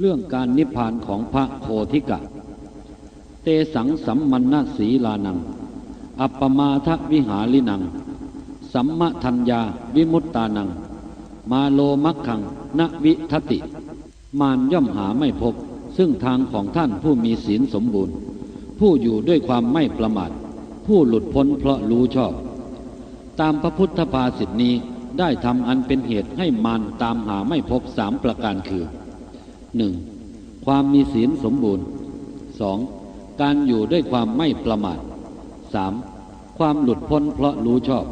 เรื่องการนิพพานของพระโคทิกะ เตสังสัมมันนสีลานัง อัปปมาทวิหารินัง สัมมทัญญาวิมุตตานัง มาโลมักขังนวิทติ มารย่อมหาไม่พบ ซึ่งทางของท่านผู้มีศีลสมบูรณ์ ผู้อยู่ด้วยความไม่ประมาท ผู้หลุดพ้นเพราะรู้ชอบ ตามพระพุทธภาษิตนี้ได้ทำอันเป็นเหตุให้มารตามหาไม่พบสามประการคือ หนึ่งความมีศีลสมบูรณ์สองการอยู่ด้วยความไม่ประมาทสามความหลุดพ้นเพราะรู้ชอบ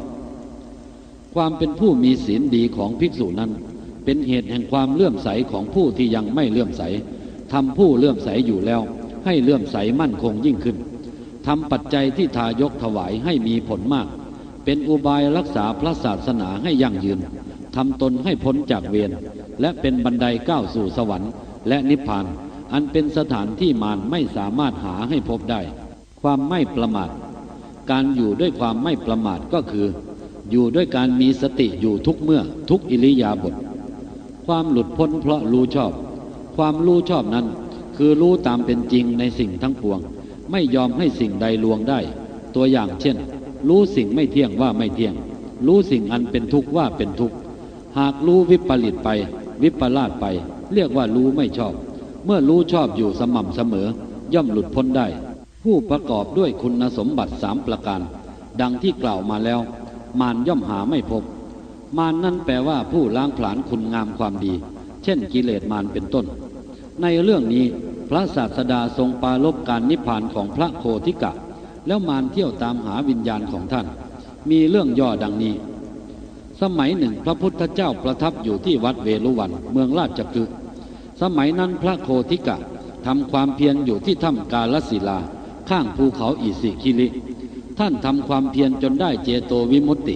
ความเป็นผู้มีศีลดีของภิกษุนั้น เป็นเหตุแห่งความเลื่อมใสของผู้ที่ยังไม่เลื่อมใสทำผู้เลื่อมใสอยู่แล้ว ให้เลื่อมใสมั่นคงยิ่งขึ้นทำปัจจัยที่ทายกถวายให้มีผลมาก เป็นอุบายรักษาพระศาสนาให้ยั่งยืนทำตนให้พ้นจากเวรและเป็นบันไดก้าวสู่สวรรค์ และนิพพาน อันเป็นสถานที่มารไม่สามารถหาให้พบได้ ความไม่ประมาท การอยู่ด้วยความไม่ประมาทก็คือ อยู่ด้วยการมีสติอยู่ทุกเมื่อทุกอิริยาบถความหลุดพ้นเพราะรู้ชอบ ความรู้ชอบนั้น คือรู้ตามเป็นจริงในสิ่งทั้งปวง ไม่ยอมให้สิ่งใดลวงได้ ตัวอย่างเช่น รู้สิ่งไม่เที่ยงว่าไม่เที่ยง รู้สิ่งอันเป็นทุกข์ว่าเป็นทุกข์ หากรู้วิปริตไป วิปลาสไป เรียกว่ารู้ไม่ชอบ เมื่อรู้ชอบอยู่สม่ำเสมอย่อมหลุดพ้นได้ ผู้ประกอบด้วยคุณสมบัติสามประการ ดังที่กล่าวมาแล้ว มารย่อมหาไม่พบ มารนั่นแปลว่าผู้ล้างผลาญคุณงามความดี เช่นกิเลสมารเป็นต้น ในเรื่องนี้พระศาสดาทรงปารบการนิพพานของพระโคทิกะ แล้วมารเที่ยวตามหาวิญญาณของท่าน มีเรื่องย่อดังนี้ สมัยหนึ่งพระพุทธเจ้าประทับอยู่ที่วัดเวลุวันเมืองราชกฤห์สมัยนั้นพระโคทิกะทำความเพียรอยู่ที่ถ้ำกาลสิลา ข้างภูเขาอิสิคิลิท่านทำความเพียรจนได้เจโตวิมุตติ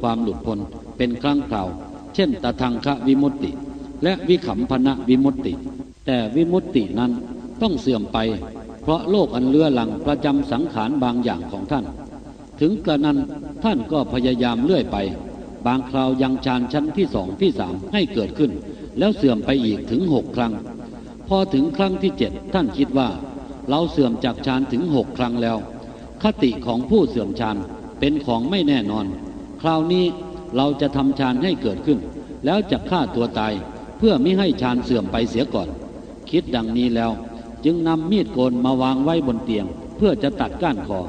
ความหลุดพ้นเป็นครั้งคราว เช่นตะทังคะวิมุตติ และวิขำพนะวิมุตติ แต่วิมุตตินั้นต้องเสื่อมไป เพราะโลกอันเลือหลังประจำสังขารบางอย่างของท่าน ถึงกระนั้นท่านก็พยายามเลื่อยไป บางคราวยังฌานชั้นที่สองที่สามให้เกิดขึ้น แล้วเสื่อมไปอีกถึงหกครั้ง พอถึงครั้งที่เจ็ดท่านคิดว่า เราเสื่อมจากฌานถึงหกครั้งแล้ว คติของผู้เสื่อมฌานเป็นของไม่แน่นอน คราวนี้เราจะทำฌานให้เกิดขึ้น แล้วจะฆ่าตัวตายเพื่อไม่ให้ฌานเสื่อมไปเสียก่อน คิดดังนี้แล้ว จึงนำมีดโกนมาวางไว้บนเตียง เพื่อจะตัดก้านคอ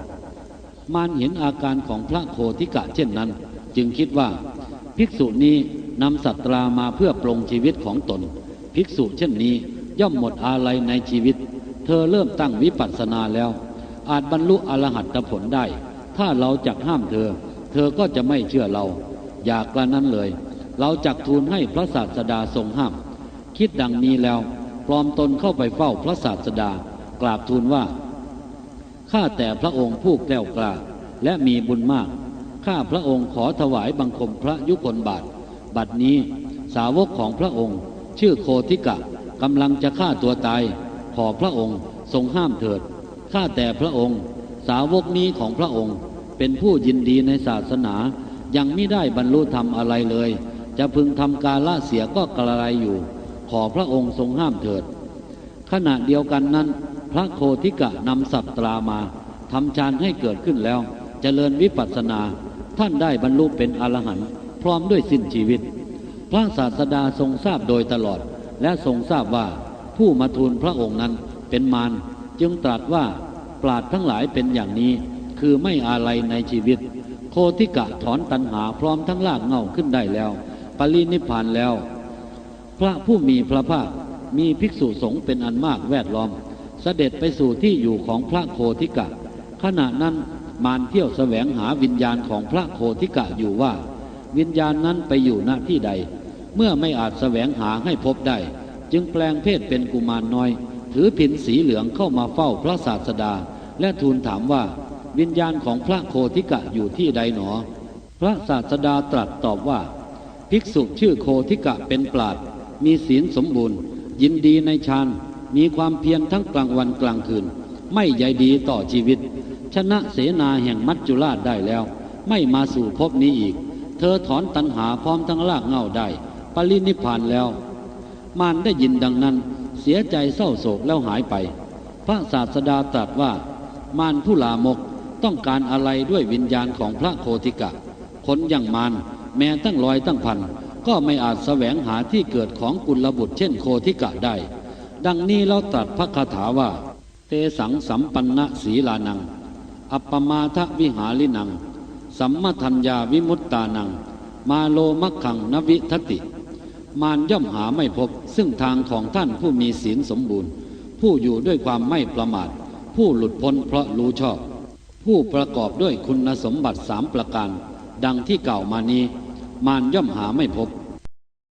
มารเห็นอาการของพระโคทิกะเช่นนั้น จึงคิดว่า ภิกษุนี้นำสัตรามาเพื่อปรงชีวิตของตน ภิกษุเช่นนี้ย่อมหมดอาลัยในชีวิต เธอเริ่มตั้งวิปัสสนาแล้ว อาจบรรลุอรหัตผลได้ ถ้าเราจักห้ามเธอ เธอก็จะไม่เชื่อเรา อย่ากระนั้นเลย เราจักทูลให้พระศาสดาทรงห้าม คิดดังนี้แล้ว ปลอมตนเข้าไปเฝ้าพระศาสดา กราบทูลว่าข้าแต่พระองค์ผู้แกล้วกล้าและมีบุญมาก ข้าพระองค์ขอถวายบังคมพระยุคลบาท บัดนี้สาวกของพระองค์ ชื่อโคทิกะกำลังจะฆ่าตัวตาย ขอพระองค์ทรงห้ามเถิด ข้าแต่พระองค์ สาวกนี้ของพระองค์ เป็นผู้ยินดีในศาสนา ยังไม่ได้บรรลุธรรมอะไรเลย จะพึงทำการละเสียก็กระไรอยู่ ขอพระองค์ทรงห้ามเถิด ขณะเดียวกันนั้น พระโคทิกะนำสัตตรามาทำฌานให้เกิดขึ้นแล้วจเจริญวิปัสสนา ท่านได้บรรลุเป็นอรหันต์พร้อมด้วยสิ้นชีวิต พระศาสดาทรงทราบโดยตลอด และทรงทราบว่าผู้มาทูลพระองค์นั้นเป็นมารจึงตรัสว่าปราดทั้งหลายเป็นอย่างนี้ คือไม่อาลัยในชีวิต โคทิกะถอนตัณหาพร้อมทั้งลากเงาขึ้นได้แล้ว ปรินิพานแล้ว พระผู้มีพระภาคมีภิกษุสงฆ์เป็นอันมากแวดล้อม เสด็จไปสู่ที่อยู่ของพระโคทิกะ ขณะนั้น มารเที่ยวแสวงหาวิญญาณของพระโคทิกะอยู่ว่า วิญญาณนั้นไปอยู่ณที่ใด เมื่อไม่อาจแสวงหาให้พบได้ จึงแปลงเพศเป็นกุมารน้อย ถือผินสีเหลืองเข้ามาเฝ้าพระศาสดา และทูลถามว่า วิญญาณของพระโคทิกะอยู่ที่ใดหนอ พระศาสดาตรัสตอบว่า ภิกษุชื่อโคทิกะเป็นปราดมีศีลสมบูรณ์ ยินดีในฌานมีความเพียรทั้งกลางวันกลางคืน ไม่ใยดีต่อชีวิต ชนะเสนาแห่งมัจจุราชได้แล้ว ไม่มาสู่ภพนี้อีก เธอถอนตัณหาพร้อมทั้งลากเงาได้ ปรินิพานแล้ว มารได้ยินดังนั้น เสียใจเศร้าโศกแล้วหายไป พระศาสดาตรัสว่ามารผู้ลามกต้องการอะไรด้วยวิญญาณของพระโคติกะ คนอย่างมารแม้ตั้งร้อยตั้งพันก็ไม่อาจแสวงหาที่เกิดของกุลบุตรเช่นโคติกะได้ ดังนี้เราตรัสพระคาถาว่า เตสังสัมปันนะสีลานัง อัปปมาทวิหารินัง สัมมาทัญญาวิมุตตานัง มาโลมักขังนวิทติ มารย่อมหาไม่พบ ซึ่งทางของท่านผู้มีศีลสมบูรณ์ ผู้อยู่ด้วยความไม่ประมาท ผู้หลุดพ้นเพราะรู้ชอบ ผู้ประกอบด้วยคุณสมบัติสามประการ ดังที่กล่าวมานี้ มารย่อมหาไม่พบ